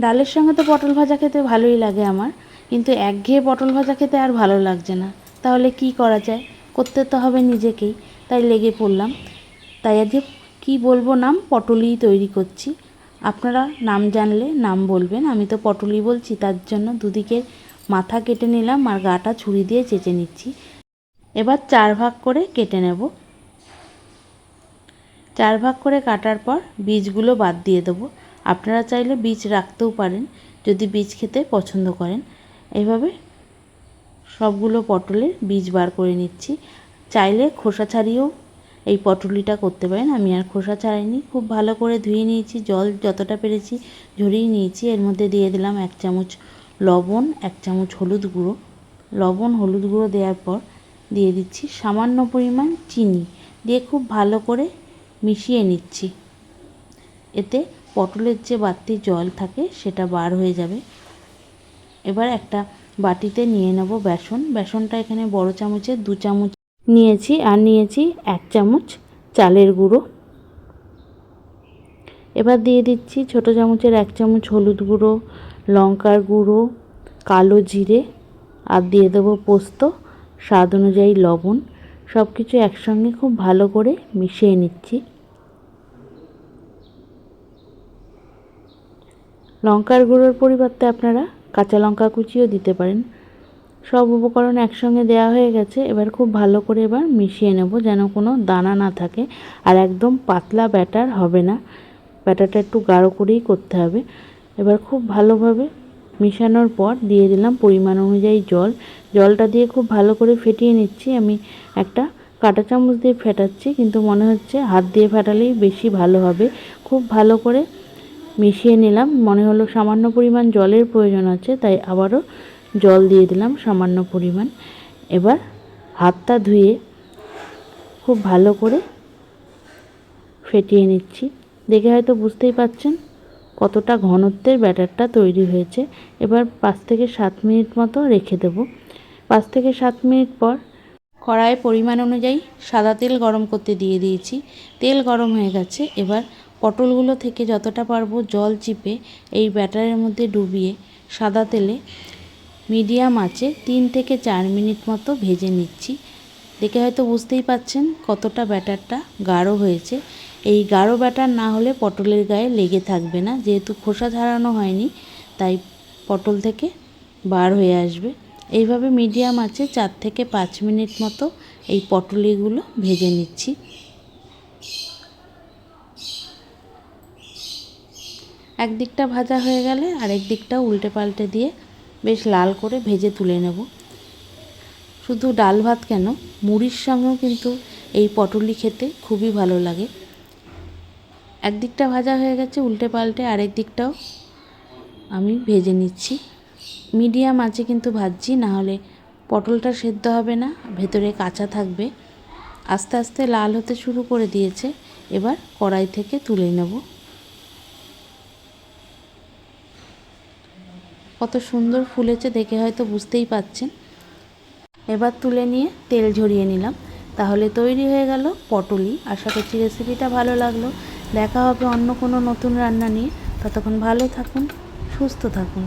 ডালের সঙ্গে তো পটল ভাজা খেতে ভালোই লাগে আমার। কিন্তু একঘেয়ে পটল ভাজা খেতে আর ভালো লাগছে না। তাহলে কি করা যায়? করতে তো হবে নিজেকেই। তাই লেগে পড়লাম। তাই আজকে কি বলব নাম? পটলই তৈরি করছি। আপনারা নাম জানলে নাম বলবেন। আমি তো পটলই বলছি, তার জন্য দুদিকে মাথা কেটে নিলাম আর গাটা ছুরি দিয়ে চেঁচে নিচ্ছি। এবার চার ভাগ করে কেটে নেব। চার ভাগ করে কাটার পর বীজগুলো বাদ দিয়ে দেবো। আপনারা চাইলে বীজ রাখতেও পারেন, যদি বীজ খেতে পছন্দ করেন। এইভাবে সবগুলো পটলের বীজ বার করে নিচ্ছি। চাইলে খোসা ছাড়িয়েও এই পটলিটা করতে পারেন। আমি আর খোসা ছাড়াইনি, খুব ভালো করে ধুয়ে নিয়েছি, জল যতটা পেরেছি ঝরিয়ে নিয়েছি। এর মধ্যে দিয়ে দিলাম এক চামচ লবণ, এক চামচ হলুদ গুঁড়ো। লবণ, হলুদ গুঁড়ো দেওয়ার পর দিয়ে দিচ্ছি সামান্য পরিমাণ চিনি দিয়ে খুব ভালো করে মিশিয়ে নিচ্ছি। এতে পটলের যে বাড়তি জল থাকে সেটা বার হয়ে যাবে। এবার একটা বাটিতে নিয়ে নেব বেসন। বেসনটা এখানে বড় চামচের দু চামচ নিয়েছি আর নিয়েছি এক চামচ চালের গুঁড়ো। এবার দিয়ে দিচ্ছি ছোট চামচের এক চামচ হলুদ গুঁড়ো, লঙ্কার গুঁড়ো, কালো জিরে আর দিয়ে দেবো পোস্ত, স্বাদ অনুযায়ী লবণ। সব কিছু একসঙ্গে খুব ভালো করে মিশিয়ে নিচ্ছি। লঙ্কার গুঁড়োর পরিবর্তে আপনারা কাঁচা লঙ্কা কুচিও দিতে পারেন। সব উপকরণ একসঙ্গে দেওয়া হয়ে গেছে। এবার খুব ভালো করে এবার মিশিয়ে নেব যেন কোনো দানা না থাকে। আর একদম পাতলা ব্যাটার হবে না। ব্যাটারটা একটু গাঢ় করেই করতে হবে। এবার খুব ভালোভাবে মেশানোর পর দিয়ে দিলাম পরিমাণ অনুযায়ী জল। জলটা দিয়ে খুব ভালো করে ফেটিয়ে নিচ্ছি। আমি একটা কাঁটা চামচ দিয়ে ফেটাচ্ছি, কিন্তু মনে হচ্ছে হাত দিয়ে ফেটালেই বেশি ভালো হবে। খুব ভালো করে মিশিয়ে নিলাম। মনে হলো সামান্য পরিমাণ জলের প্রয়োজন আছে, তাই আবারও জল দিয়ে দিলাম সামান্য পরিমাণ। এবার হাতটা ধুয়ে খুব ভালো করে ফেটিয়ে নিচ্ছি। দেখে হয়তো বুঝতেই পাচ্ছেন কতটা ঘনত্বের ব্যাটারটা তৈরি হয়েছে। এবার পাঁচ থেকে সাত মিনিট মতো রেখে দেবো। পাঁচ থেকে সাত মিনিট পর কড়াইয়ে পরিমাণ অনুযায়ী সাদা তেল গরম করতে দিয়ে দিয়েছি। তেল গরম হয়ে গেছে। এবার পটলগুলো থেকে যতটা পারব জল চিপে এই ব্যাটারের মধ্যে ডুবিয়ে সাদা তেলে মিডিয়াম আঁচে তিন থেকে চার মিনিট মতো ভেজে নিচ্ছি। দেখে হয়তো বুঝতেই পাচ্ছেন কতটা ব্যাটারটা গাঢ় হয়েছে। এই গাঢ় ব্যাটার না হলে পটলের গায়ে লেগে থাকবে না। যেহেতু খোসা ছাড়ানো হয়নি, তাই পটল থেকে বার হয়ে আসবে। এইভাবে মিডিয়াম আছে চার থেকে পাঁচ মিনিট মতো এই পটলিগুলো ভেজে নিচ্ছি। একদিকটা ভাজা হয়ে গেলে আরেক দিকটা উল্টে পাল্টে দিয়ে বেশ লাল করে ভেজে তুলে নেব। শুধু ডাল ভাত কেন, মুড়ির সঙ্গেও কিন্তু এই পটলি খেতে খুবই ভালো লাগে। একদিকটা ভাজা হয়ে গেছে, উল্টে পাল্টে আরেক দিকটাও আমি ভেজে নিচ্ছি। মিডিয়াম আছে কিন্তু ভাজছি নাহলে পটলটা সেদ্ধ হবে না, ভেতরে কাঁচা থাকবে। আস্তে আস্তে লাল হতে শুরু করে দিয়েছে, এবার কড়াই থেকে তুলে নেব। কত সুন্দর ফুলেছে দেখে হয়তো বুঝতেই পাচ্ছেন। এবার তুলে নিয়ে তেল ঝরিয়ে নিলাম। তাহলে তৈরি হয়ে গেল পটলি। আশা করছি রেসিপিটা ভালো লাগল। দেখা হবে অন্য কোনো নতুন রান্না নিয়ে। ততক্ষণ ভালো থাকুন, সুস্থ থাকুন।